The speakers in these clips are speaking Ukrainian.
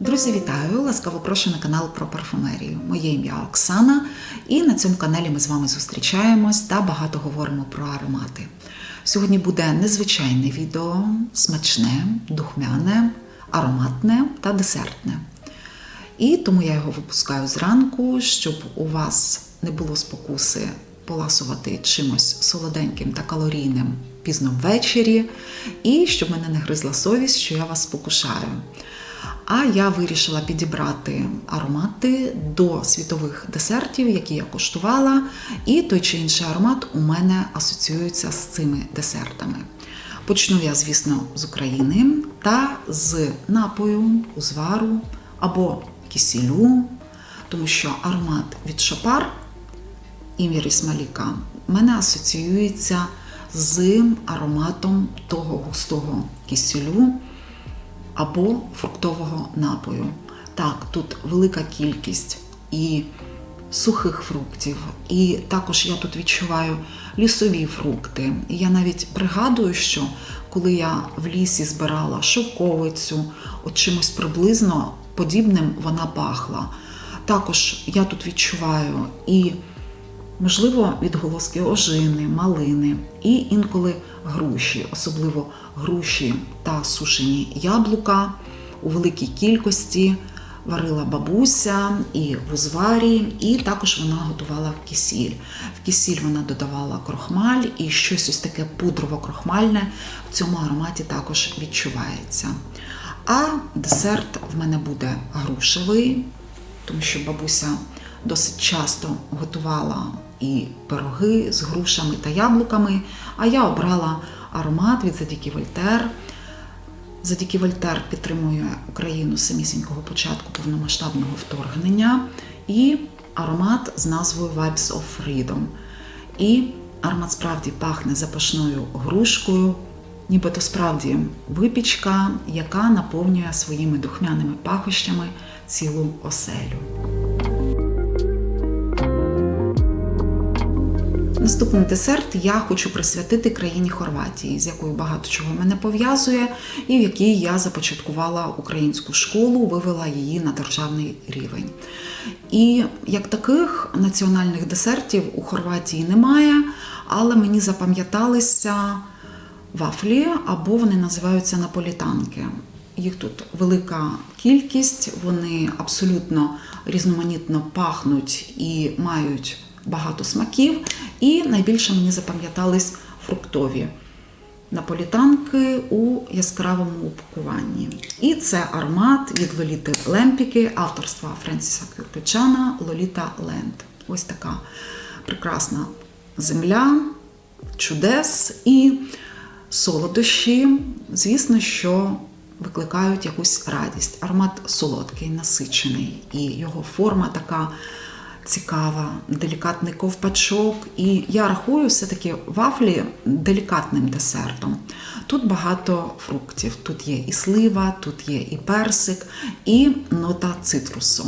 Друзі, вітаю! Ласкаво прошу на канал про парфумерію. Моє ім'я Оксана, і на цьому каналі ми з вами зустрічаємось та багато говоримо про аромати. Сьогодні буде незвичайне відео, смачне, духмяне, ароматне та десертне. І тому я його випускаю зранку, щоб у вас не було спокуси поласувати чимось солоденьким та калорійним пізно ввечері, і щоб мене не гризла совість, що я вас спокушаю. А я вирішила підібрати аромати до світових десертів, які я куштувала, і той чи інший аромат у мене асоціюється з цими десертами. Почну я, звісно, з України та з напою, узвару або кисілю, тому що аромат від Шопар Іміріс Маліка в мене асоціюється з ароматом того густого кисілю або фруктового напою. Так, тут велика кількість і сухих фруктів, і також я тут відчуваю лісові фрукти. Я навіть пригадую, що коли я в лісі збирала шовковицю, от чимось приблизно подібним вона пахла. Також я тут відчуваю і, можливо, відголоски ожини, малини, і інколи груші, особливо груші та сушені яблука у великій кількості. Варила бабуся і в узварі, і також вона готувала в кисіль. В кисіль вона додавала крохмаль і щось ось таке пудрово-крохмальне в цьому ароматі також відчувається. А десерт в мене буде грушевий, тому що бабуся досить часто готувала і пироги з грушами та яблуками. А я обрала аромат від Задіки Вольтер. Задіки Вольтер підтримує Україну з самісінького початку повномасштабного вторгнення. І аромат з назвою Vibes of Freedom. І аромат справді пахне запашною грушкою, нібито справді випічка, яка наповнює своїми духмяними пахощами цілу оселю. Наступний десерт я хочу присвятити країні Хорватії, з якою багато чого мене пов'язує, і в якій я започаткувала українську школу, вивела її на державний рівень. І як таких національних десертів у Хорватії немає, але мені запам'яталися вафлі або вони називаються наполітанки. Їх тут велика кількість, вони абсолютно різноманітно пахнуть і мають багато смаків. І найбільше мені запам'ятались фруктові наполітанки у яскравому упакуванні. І це аромат від Лоліти Лемпіки, авторства Френсіса Кюрпічана Лоліта Ленд. Ось така прекрасна земля, чудес і солодощі, звісно, що викликають якусь радість. Аромат солодкий, насичений, і його форма така цікава, делікатний ковпачок. І я рахую все-таки вафлі делікатним десертом. Тут багато фруктів. Тут є і слива, тут є і персик, і нота цитрусу.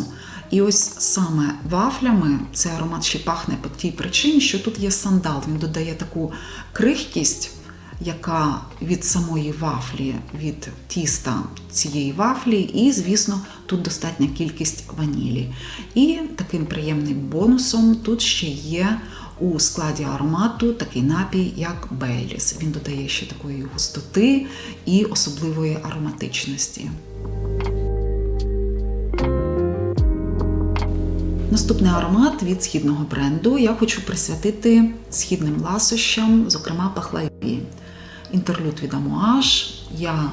І ось саме вафлями цей аромат ще пахне по тій причині, що тут є сандал. Він додає таку крихкість яка від самої вафлі, від тіста цієї вафлі, і, звісно, тут достатня кількість ванілі. І таким приємним бонусом тут ще є у складі аромату такий напій, як Бейліс. Він додає ще такої густоти і особливої ароматичності. Наступний аромат від східного бренду я хочу присвятити східним ласощам, зокрема пахлаві інтерлюд від Амуаш. Я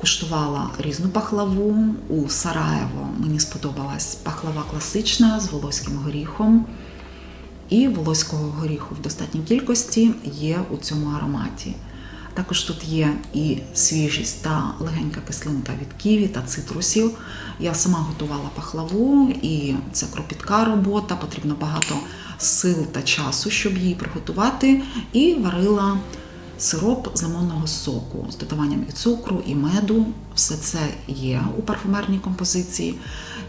куштувала різну пахлаву у Сараєво. Мені сподобалась пахлава класична з волоським горіхом. І волоського горіху в достатній кількості є у цьому ароматі. Також тут є і свіжість та легенька кислинка від ківі та цитрусів. Я сама готувала пахлаву, і це кропітка робота, потрібно багато сил та часу, щоб її приготувати. І варила сироп з лимонного соку з додаванням і цукру, і меду. Все це є у парфумерній композиції.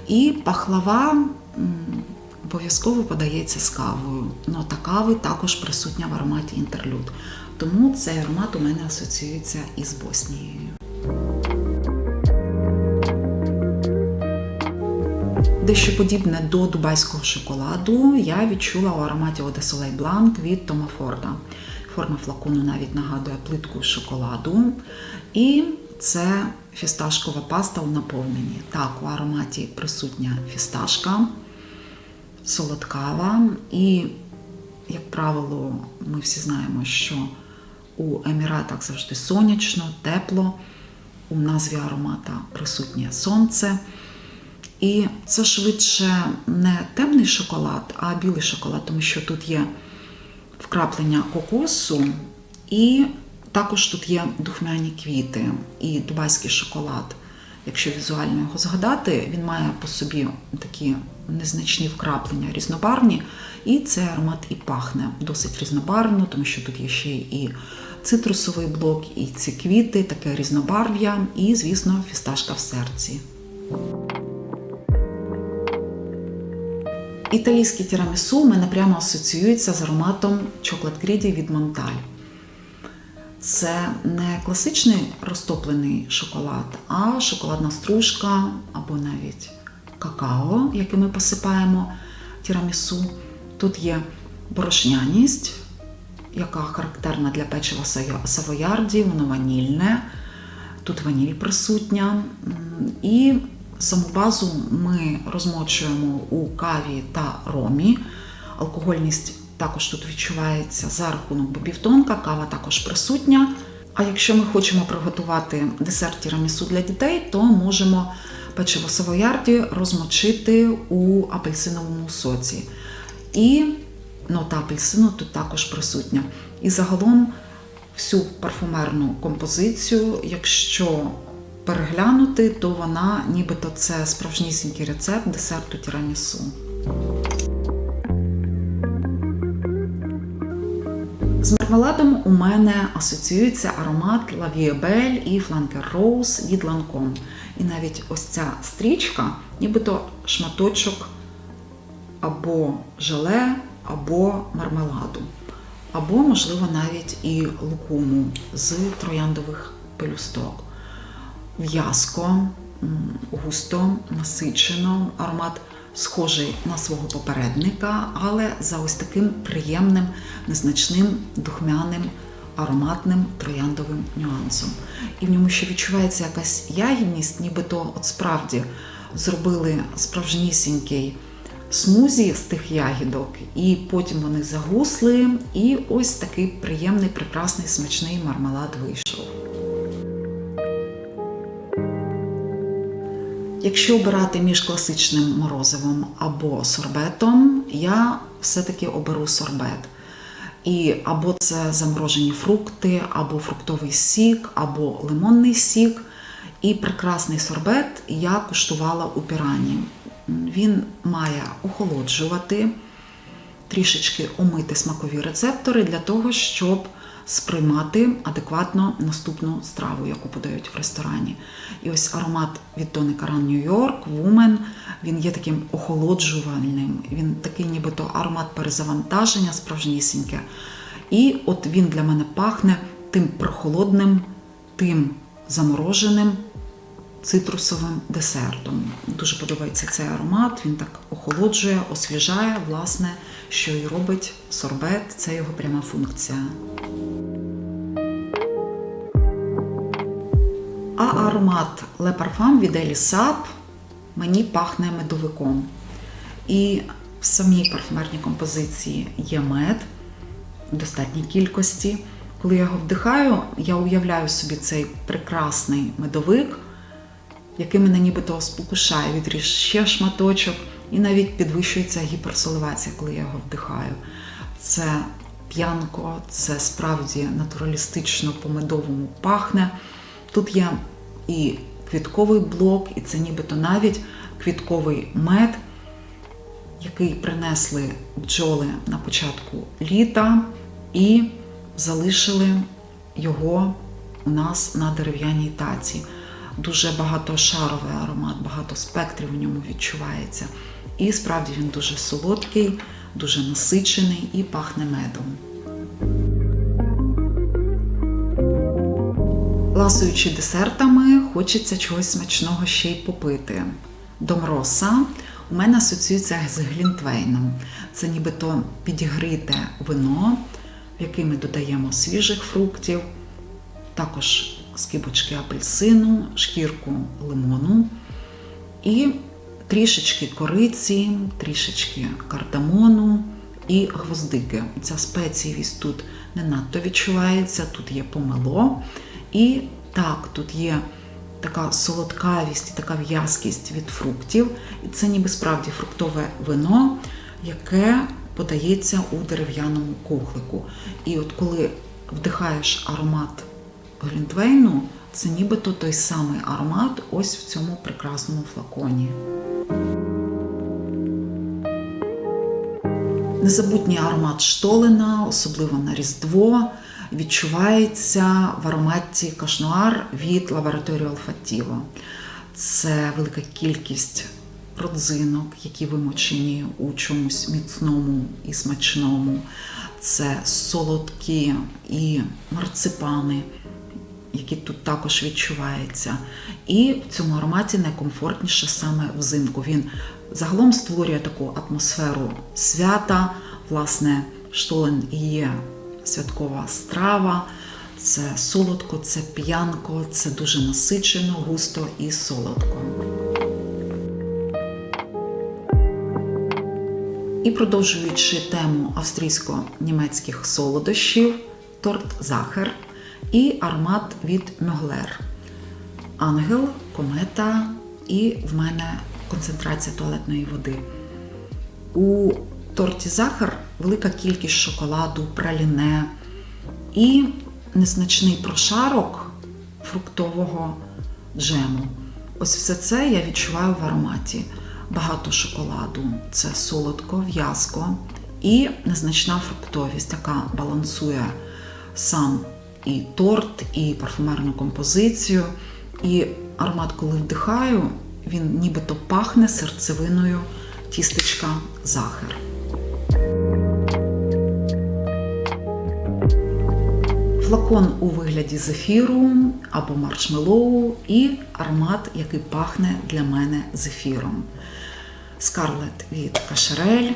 І пахлава обов'язково подається з кавою. Нота кави також присутня в ароматі інтерлюд. Тому цей аромат у мене асоціюється із Боснією. Дещо подібне до дубайського шоколаду я відчула у ароматі Soleil Blanc від Тома Форда. Форма флакону навіть нагадує плитку шоколаду. І це фісташкова паста у наповненні. Так, у ароматі присутня фісташка, солодкава. І, як правило, ми всі знаємо, що у Еміратах завжди сонячно, тепло. У назві аромата присутнє сонце. І це швидше не темний шоколад, а білий шоколад, тому що тут є вкраплення кокосу, і також тут є духмяні квіти і дубайський шоколад. Якщо візуально його згадати, він має по собі такі незначні вкраплення різнобарвні, і цей аромат і пахне досить різнобарвно, тому що тут є ще і цитрусовий блок, і ці квіти, таке різнобарв'я, і, звісно, фісташка в серці. Італійське тірамісу у мене прямо асоціюється з ароматом Chocolate Greedy від Монталь. Це не класичний розтоплений шоколад, а шоколадна стружка або навіть какао, яке ми посипаємо тірамісу. Тут є борошняність, яка характерна для печива савоярді, воно ванільне. Тут ваніль присутня. І саму базу ми розмочуємо у каві та ромі. Алкогольність також тут відчувається за рахунок бобівтонка, кава також присутня. А якщо ми хочемо приготувати десерт тірамісу для дітей, то можемо печиво савоярді розмочити у апельсиновому соці. І нота апельсину тут також присутня. І загалом всю парфумерну композицію, якщо переглянути, то вона нібито це справжнісінький рецепт десерту тірамісу. З мармеладом у мене асоціюється аромат Лавіебель і Фланкер Роуз від Ланком. І навіть ось ця стрічка, нібито шматочок або желе, або мармеладу, або, можливо, навіть і лукуму з трояндових пелюсток. В'язко, густо, насичено, аромат схожий на свого попередника, але за ось таким приємним, незначним, духмяним, ароматним трояндовим нюансом. І в ньому ще відчувається якась ягідність, нібито от справді зробили справжнісінький смузі з тих ягідок, і потім вони загусли, і ось такий приємний, прекрасний, смачний мармелад вийшов. Якщо обирати між класичним морозивом або сорбетом, я все-таки оберу сорбет. І або це заморожені фрукти, або фруктовий сік, або лимонний сік. І прекрасний сорбет я куштувала у пірані. Він має охолоджувати, трішечки омити смакові рецептори для того, щоб сприймати адекватно наступну страву, яку подають в ресторані. І ось аромат від Тони Каран Нью-Йорк, Вумен, він є таким охолоджувальним, він такий нібито аромат перезавантаження, справжнісіньке. І от він для мене пахне тим прохолодним, тим замороженим цитрусовим десертом. Дуже подобається цей аромат, він так охолоджує, освіжає, власне, що і робить сорбет, це його пряма функція. А аромат Parfum від Елі Сап мені пахне медовиком. І в самій парфумерній композиції є мед в достатній кількості. Коли я його вдихаю, я уявляю собі цей прекрасний медовик, який мене нібито спокушає, відріж ще шматочок, навіть підвищується гіперсоливація, коли я його вдихаю. Це п'янко, це справді натуралістично по-медовому пахне. Тут є і квітковий блок, і це нібито навіть квітковий мед, який принесли бджоли на початку літа і залишили його у нас на дерев'яній таці. Дуже багатошаровий аромат, багато спектрів у ньому відчувається. І справді він дуже солодкий, дуже насичений і пахне медом. Ласуючи десертами, хочеться чогось смачного ще й попити. Домроса у мене асоціюється з глінтвейном. Це нібито підігріте вино, в яке ми додаємо свіжих фруктів, також скибочки апельсину, шкірку лимону і трішечки кориці, трішечки кардамону і гвоздики. Ця спеційність тут не надто відчувається, тут є помело. І так, тут є така солодкавість така в'язкість від фруктів. І це ніби справді фруктове вино, яке подається у дерев'яному кухлику. І от коли вдихаєш аромат Глінтвейну, це нібито той самий аромат ось в цьому прекрасному флаконі. Незабутній аромат штолена, особливо на Різдво, відчувається в ароматі кашнуар від лабораторії Olfattivo. Це велика кількість родзинок, які вимочені у чомусь міцному і смачному. Це солодкі і марципани, які тут також відчуваються. І в цьому ароматі найкомфортніше саме взимку. Він загалом створює таку атмосферу свята. Власне, штолен є святкова страва. Це солодко, це п'янко, це дуже насичено, густо і солодко. І продовжуючи тему австрійсько-німецьких солодощів, торт Захер і аромат від Мьоглер. Ангел, комета і в мене концентрація туалетної води. У торті Захар велика кількість шоколаду, праліне і незначний прошарок фруктового джему. Ось все це я відчуваю в ароматі. Багато шоколаду, це солодко, в'язко і незначна фруктовість, яка балансує сам і торт, і парфумерну композицію. І аромат, коли вдихаю, він нібито пахне серцевиною тістечка захар. Флакон у вигляді зефіру або маршмеллоу і аромат, який пахне для мене зефіром. Скарлет від Кашерель,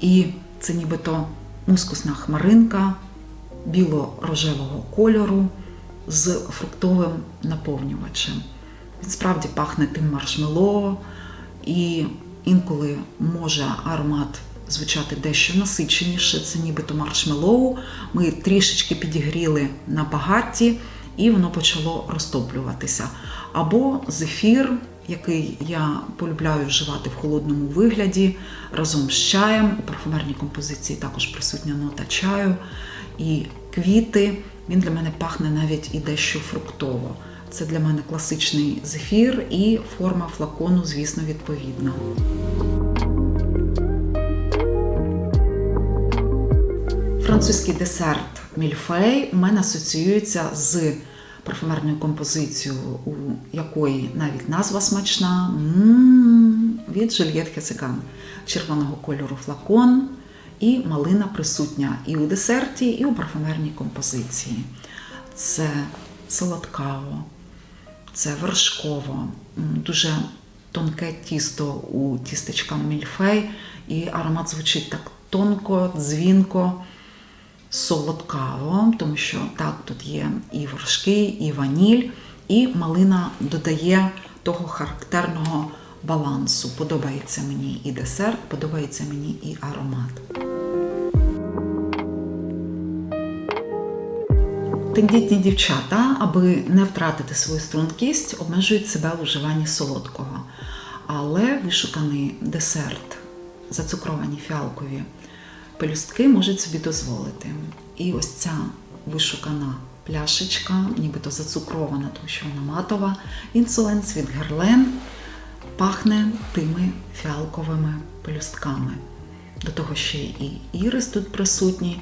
і це нібито мускусна хмаринка біло-рожевого кольору з фруктовим наповнювачем. Він справді пахне тим маршмеллоу, і інколи може аромат звучати дещо насиченіше. Це нібито маршмеллоу. Ми трішечки підігріли на багатті, і воно почало розтоплюватися. Або зефір, який я полюбляю вживати в холодному вигляді разом з чаєм. У парфумерній композиції також присутня нота чаю і квіти. Він для мене пахне навіть і дещо фруктово. Це для мене класичний зефір і форма флакону, звісно, відповідна. Французький десерт мільфей у мене асоціюється з парфумерною композицією, у якої навіть назва смачна М-м-м, від Жюльєт Хесеган. червоного кольору флакон і малина присутня і у десерті, і у парфумерній композиції. Це солодкаво, це вершково, дуже тонке тісто у тістечка мільфей, і аромат звучить так тонко, дзвінко, солодкаво, тому що так, тут є і вершки, і ваніль, і малина додає того характерного балансу. Подобається мені і десерт, подобається мені і аромат. Тендітні дівчата, аби не втратити свою стрункість, обмежують себе в уживанні солодкого. Але вишуканий десерт, зацукровані фіалкові пелюстки можуть собі дозволити. І ось ця вишукана пляшечка, нібито зацукрована, тому що вона матова, інсоленс від Герлен пахне тими фіалковими пелюстками. До того ще і ірис тут присутній.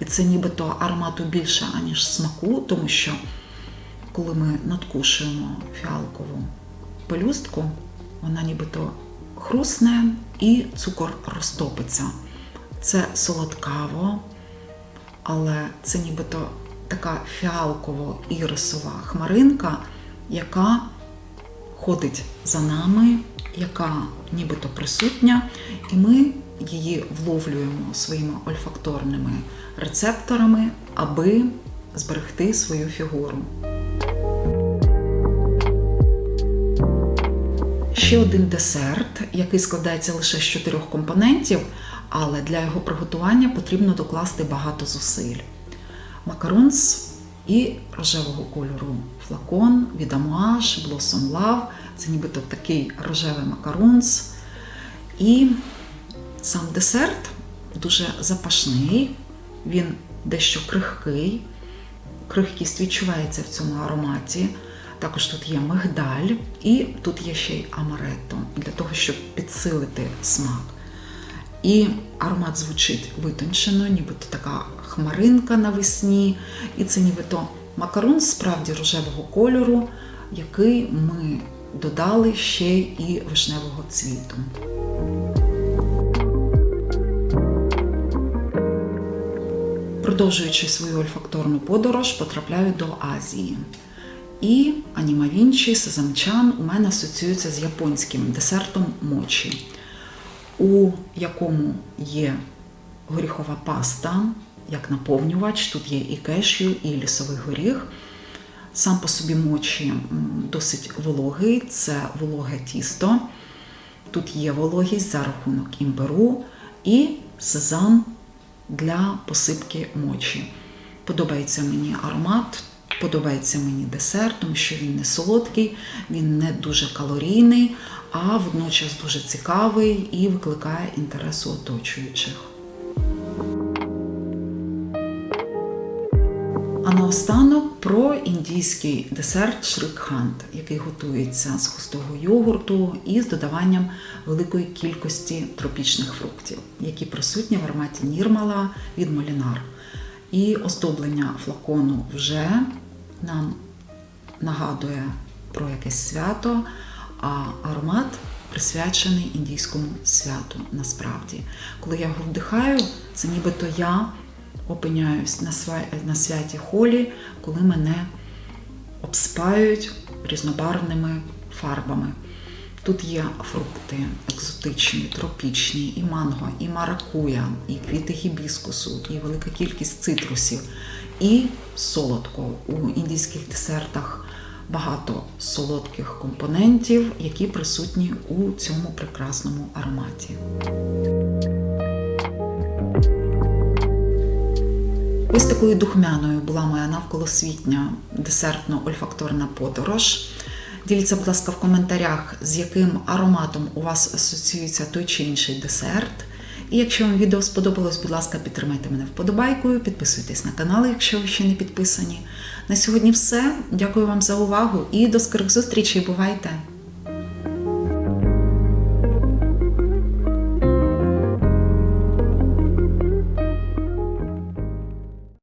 І це нібито аромату більше, аніж смаку, тому що коли ми надкушуємо фіалкову пелюстку, вона нібито хрусне і цукор розтопиться. Це солодкаво, але це нібито така фіалково-ірисова хмаринка, яка ходить за нами яка нібито присутня, і ми її вловлюємо своїми ольфакторними рецепторами, аби зберегти свою фігуру. Ще один десерт, який складається лише з чотирьох компонентів, але для його приготування потрібно докласти багато зусиль. Макарунс і рожевого кольору флакон від Amouage Blossom Love. Це нібито такий рожевий макарунс. І сам десерт дуже запашний, він дещо крихкий. Крихкість відчувається в цьому ароматі. Також тут є мигдаль і тут є ще й амаретто для того, щоб підсилити смак. І аромат звучить витончено, нібито така хмаринка навесні. І це нібито макарон справді рожевого кольору, який ми додали ще і вишневого цвіту. Продовжуючи свою ольфакторну подорож, потрапляю до Азії. І Аніма Вінчі, сезамчан у мене асоціюється з японським десертом мочі, у якому є горіхова паста, як наповнювач. Тут є і кешю, і лісовий горіх. Сам по собі мочі досить вологий, це вологе тісто. Тут є вологість за рахунок імбиру і сезам для посипки мочі. Подобається мені аромат, подобається мені десерт, тому що він не солодкий, він не дуже калорійний, а водночас дуже цікавий і викликає інтерес у оточуючих. А наостанок про індійський десерт шрикхант, який готується з густого йогурту і з додаванням великої кількості тропічних фруктів, які присутні в ароматі Нірмала від Молінар. І оздоблення флакону вже нам нагадує про якесь свято, а аромат присвячений індійському святу насправді. Коли я його вдихаю, це нібито я опиняюсь на, на святі холі, коли мене обспають різнобарвними фарбами. Тут є фрукти екзотичні, тропічні, і манго, і маракуя, і квіти гібіскусу, і велика кількість цитрусів, і солодко. У індійських десертах багато солодких компонентів, які присутні у цьому прекрасному ароматі. Ось такою духмяною була моя навколосвітня десертно-ольфакторна подорож. Діліться, будь ласка, в коментарях, з яким ароматом у вас асоціюється той чи інший десерт. І якщо вам відео сподобалось, будь ласка, підтримайте мене вподобайкою, підписуйтесь на канал, якщо ви ще не підписані. На сьогодні все. Дякую вам за увагу і до скорих зустрічей. Бувайте!